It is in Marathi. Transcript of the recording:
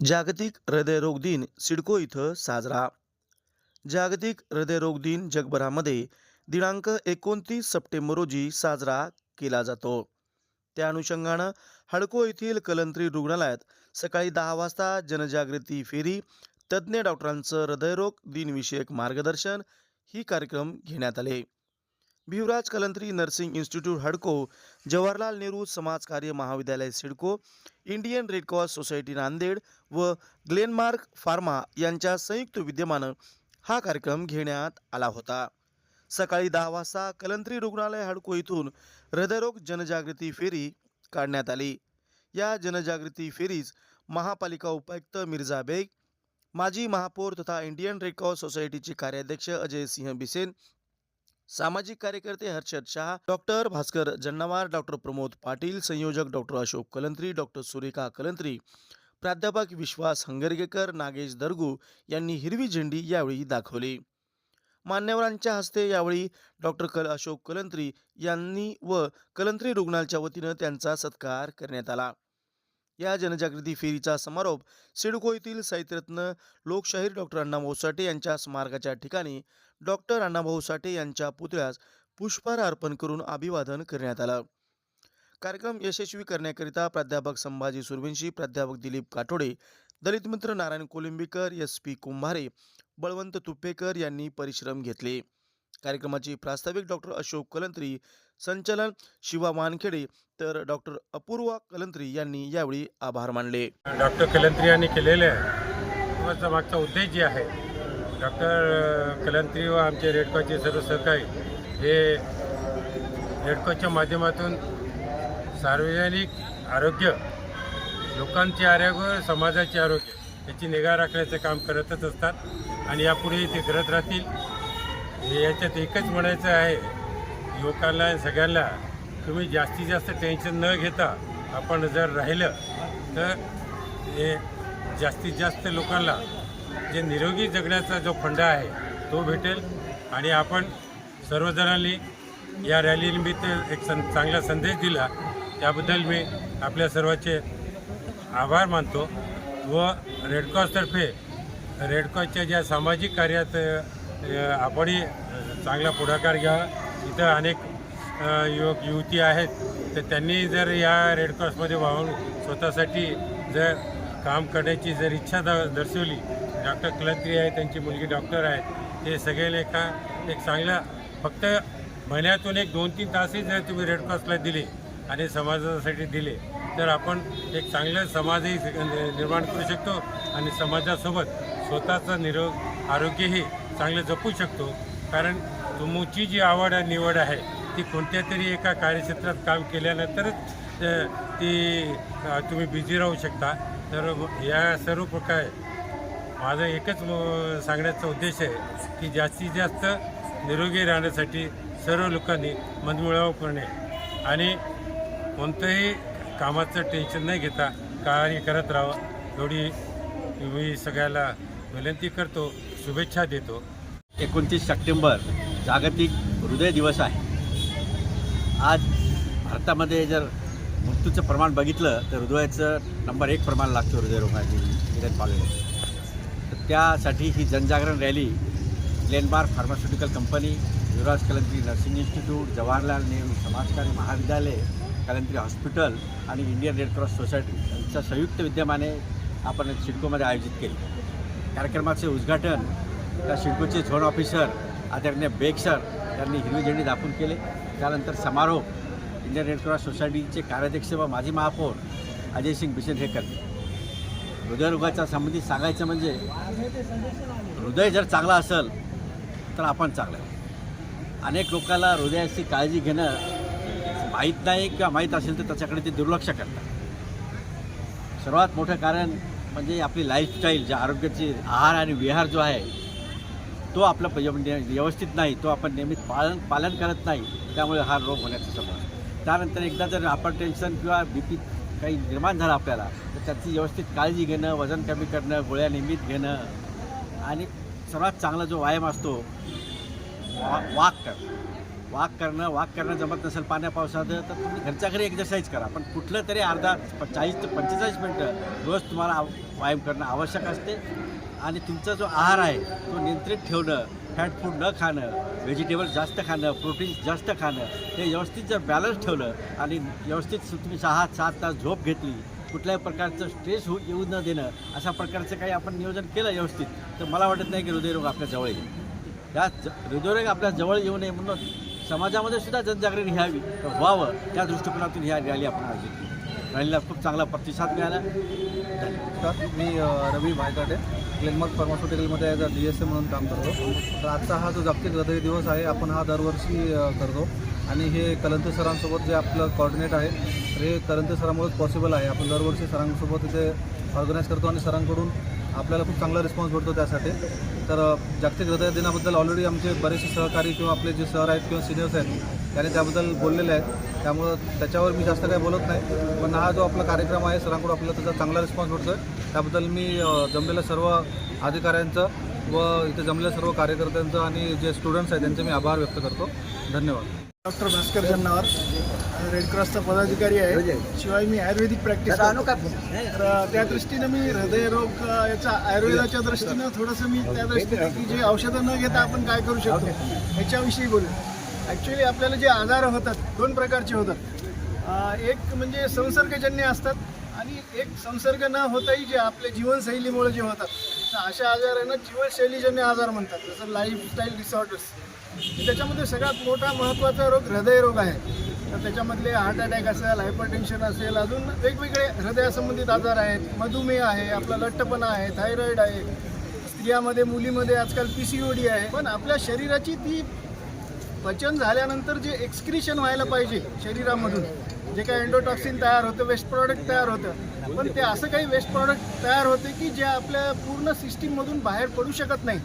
जागतिक हृदयरोग दिन सिडको इथं साजरा. जागतिक हृदयरोग दिन जगभरामध्ये दिनांक एकोणतीस सप्टेंबर रोजी साजरा केला जातो. त्या अनुषंगानं हडको येथील कलंत्री रुग्णालयात सकाळी दहा वाजता जनजागृती फेरी तज्ज्ञ डॉक्टरांचं हृदयरोग दिनविषयक मार्गदर्शन ही कार्यक्रम घेण्यात आले. भिवराज कलंत्री नर्सिंग इन्स्टिट्यूट हडको जवाहरलाल नेहरू समाज कार्य महाविद्यालय CIDCO Indian red cross society Nanded व ग्लेनमार्क फार्मा यांच्या संयुक्त विद्यमानं हा कार्यक्रम घेण्यात आला होता. सकाळी दहा वाजता कलंत्री रुग्णालय हडको इथून हृदयरोग जनजागृती फेरी काढण्यात आली. या जनजागृती फेरीज महापालिका उपायुक्त मिर्झा बेग माजी महापौर तथा इंडियन रेड क्रॉस सोसायटीचे कार्याध्यक्ष अजय सिंह बिसेन सामाजिक कार्यकर्ते हर्षद शाह डॉक्टर भास्कर जन्नावार डॉक्टर प्रमोद पाटील संयोजक डॉक्टर अशोक कलंत्री डॉक्टर सुरेखा कलंत्री प्राध्यापक विश्वास हंगरगेकर नागेश दर्गू यांनी हिरवी झेंडी यावेळी दाखवली. मान्यवरांच्या हस्ते यावेळी डॉक्टर कल अशोक कलंत्री यांनी व कलंत्री रुग्णालयाच्या वतीनं त्यांचा सत्कार करण्यात आला. या जनजागृती फेरीचा समारोप सिडको येथील साहित्यरत्न लोकशाहीर डॉक्टर अण्णा मोसाटे यांच्या स्मारकाच्या ठिकाणी डॉक्टर अण्णाभाऊ साठे यांच्या पुतळ्यास पुष्पहार अर्पण करून अभिवादन करण्यात आलं. कार्यक्रम यशस्वी करण्याकरिता प्राध्यापक संभाजी सुरवंशी प्राध्यापक दिलीप काठोडे दलित मित्र नारायण कोलिंबीकर एस पी कुंभारे बळवंत तुप्पेकर यांनी परिश्रम घेतले. कार्यक्रमाची प्रास्ताविक डॉक्टर अशोक कलंत्री संचलन शिवा वानखेडे तर डॉक्टर अपूर्वा कलंत्री यांनी यावेळी आभार मानले. डॉक्टर कलंत्री यांनी केलेले आहे. मागचा उद्देश जे आहे डॉक्टर कलंत्री व आमचे रेडकॉचे सर्व सहकारी हे रेडकॉच्या माध्यमातून सार्वजनिक आरोग्य लोकांचे आरोग्य समाजाचे आरोग्य याची निगा राखण्याचं काम करतच असतात आणि यापुढे ते करत राहतील. हे याच्यात एकच म्हणायचं आहे युवकांना सगळ्यांना तुम्ही जास्तीत जास्त टेन्शन न घेता आपण जर राहिलं तर हे जास्तीत जास्त लोकांना जे निरोगी जगण्याचा जो फंडा आहे तो भेटेल. आणि आपण सर्वजणांनी या रॅलीनिमित्त एक सं चांगला संदेश दिला. त्याबद्दल मी आपल्या सर्वांचे आभार मानतो व रेडक्रॉसतर्फे रेडक्रॉसच्या ज्या सामाजिक कार्यात आपणही चांगला पुढाकार घ्यावा इथं अनेक युवक युवती आहेत. तर त्यांनी जर या रेडक्रॉसमध्ये वाहून स्वतःसाठी जर काम करण्याची जर इच्छा द दर्शवली डॉक्टर कलत्री आहे त्यांची मुलगी डॉक्टर आहे. ते सगळे लेखा एक चांगला फक्त महिन्यातून एक दोन तीन तासही जर तुम्ही रेडक्रॉसला दिले आणि समाजासाठी दिले तर आपण एक चांगलं समाजही निर्माण करू शकतो आणि समाजासोबत स्वतःचं निरोग आरोग्यही चांगलं जपू शकतो. कारण तुमची जी आवड आणि निवड आहे ती कोणत्या तरी एका कार्यक्षेत्रात काम केल्यानंतरच ती तुम्ही बिझी राहू शकता. तर या सर्व प्रकारे माझं एकच सांगण्याचा उद्देश आहे की जास्तीत जास्त निरोगी राहण्यासाठी सर्व लोकांनी मनमिळावू करणे आणि कोणतंही कामाचं टेन्शन नाही घेता कार्य करत राहावं. एवढी मी सगळ्याला विनंती करतो शुभेच्छा देतो. एकोणतीस सप्टेंबर जागतिक हृदय दिवस आहे. आज भारतामध्ये जर मृत्यूचं प्रमाण बघितलं तर हृदयाचं नंबर एक प्रमाण लागतं हृदयरोगाची निधन पावलेलं त्यासाठी ही जनजागरण rally Glenmark pharmaceutical company Yuvraj Kalantri nursing institute Jawaharlal Nehru समाजकार्य महाविद्यालय कलंत्री हॉस्पिटल आणि इंडियन रेड क्रॉस सोसायटी यांच्या संयुक्त विद्यमाने आपण सिडकोमध्ये आयोजित केले. कार्यक्रमाचे उद्घाटन त्या सिडकोचे झोन ऑफिसर आदरणीय बेग सर यांनी हिरवी झेंडी दाखवून केले. त्यानंतर समारोप इंडियन रेड क्रॉस सोसायटीचे कार्याध्यक्ष व माजी महापौर अजय सिंग बिशन हे करते हृदयरोगाच्या संबंधित सांगायचं म्हणजे हृदय जर चांगला असेल तर आपण चांगलं अनेक लोकांना हृदयाची काळजी घेणं माहीत नाही किंवा माहीत असेल तर त्याच्याकडे ते दुर्लक्ष करतात. सर्वात मोठं कारण म्हणजे आपली लाईफस्टाईल जे आरोग्याची आहार आणि विहार जो आहे तो आपला म्हणजे व्यवस्थित नाही तो आपण नियमित पालन पालन करत नाही त्यामुळे हा रोग होण्याचा समज त्यानंतर एकदा जर आपण टेन्शन किंवा बी पी काही निर्माण झालं आपल्याला. तर त्याची व्यवस्थित काळजी घेणं वजन कमी करणं गोळ्या नियमित घेणं आणि सर्वात चांगला जो व्यायाम असतो वा वाक करणं. वाक करणं वाक करणं जमत नसेल पाण्या पावसात तर तुम्ही घरच्या घरी एक्सरसाइज करा. पण कुठलं तरी अर्धा चाळीस ते पंचेचाळीस मिनटं रोज तुम्हाला व्यायाम करणं आवश्यक असते. आणि तुमचा जो आहार आहे तो नियंत्रित ठेवणं फॅट फूड न खाणं व्हेजिटेबल जास्त खाणं प्रोटीन्स जास्त खाणं हे व्यवस्थित जर बॅलन्स ठेवलं आणि व्यवस्थित तुम्ही सहा सात तास झोप घेतली कुठल्याही प्रकारचं स्ट्रेस होऊ येऊ न देणं अशा प्रकारचं काही आपण नियोजन केलं व्यवस्थित तर मला वाटत नाही की हृदयरोग आपल्या जवळ येईल. त्या हृदयरोग आपल्या जवळ येऊ नये म्हणून समाजामध्ये सुद्धा जनजागृती घ्यावी व्हावं त्या दृष्टिकोनातून ह्या रॅली आपण आयोजित केली. रॅलीला खूप चांगला प्रतिसाद मिळाला. मी Ravi Bhaykate. Glenmark फार्मास्युटिकलमध्ये as a D S A म्हणून काम करतो. तर आजचा हा जो जागतिक हृदय दिवस आहे आपण हा दरवर्षी करतो. आणि हे कलंते सरांसोबत जे आपलं कॉर्डिनेट आहे तर हे कलंते सरांमुळेच पॉसिबल आहे. आपण दरवर्षी सरांसोबत इथे ऑर्गनाईज करतो आणि सरांकडून आपल्याला खूप चांगला रिस्पॉन्स भेटतो त्यासाठी. तर जागतिक हृदय दिनाबद्दल ऑलरेडी आमचे बरेचसे सहकारी किंवा आपले जे सर आहेत किंवा सिनियर्स आहेत त्याने त्याबद्दल बोललेले आहेत. त्यामुळं त्याच्यावर मी जास्त काही बोलत नाही. पण हा जो आपला कार्यक्रम आहे सरांकडून आपल्याला त्याचा चांगला रिस्पॉन्स भेटतो आहे त्याबद्दल मी जमलेल्या सर्व अधिकाऱ्यांचं व इथे जमलेल्या सर्व कार्यकर्त्यांचं आणि जे स्टुडंट्स आहेत त्यांचे मी आभार व्यक्त करतो. धन्यवाद. डॉक्टर भास्कर जन्नावर रेड क्रॉसचा पदाधिकारी आहे. शिवाय मी आयुर्वेदिक प्रॅक्टिस करतो. तर त्या दृष्टीनं मी हृदयरोग याचा आयुर्वेदाच्या दृष्टीनं थोडंसं मी त्या दृष्टीनं की जे औषधं न घेता आपण काय करू शकतो याच्याविषयी बोलू. ॲक्च्युली आपल्याला जे आजार होतात दोन प्रकारचे होतात. एक म्हणजे संसर्गजन्य असतात आणि एक संसर्ग न होताही जे आपल्या जीवनशैलीमुळे जे होतात तर अशा आजारांना जीवनशैलीजन्य आजार म्हणतात जसं लाईफस्टाईल डिसऑर्डर्स त्याच्यामध्ये सगळ्यात मोठा महत्त्वाचा रोग हृदयरोग आहे. तर त्याच्यामधले हार्ट अटॅक असेल हायपरटेन्शन असेल अजून वेगवेगळे हृदयासंबंधित आजार आहेत. मधुमेह आहे आपला लठ्ठपणा आहे थायरॉईड आहे. स्त्रियामध्ये मुलीमध्ये आजकाल पी सी ओ डी आहे. पण आपल्या शरीराची ती पचन झाल्यानंतर जे एक्सक्रिशन व्हायला पाहिजे शरीरामधून जे काही एन्डोटॉक्सिन तयार होतं वेस्ट प्रॉडक्ट तयार होतं पण ते असं काही वेस्ट प्रॉडक्ट तयार होते की जे आपल्या पूर्ण सिस्टीममधून बाहेर पडू शकत नाही.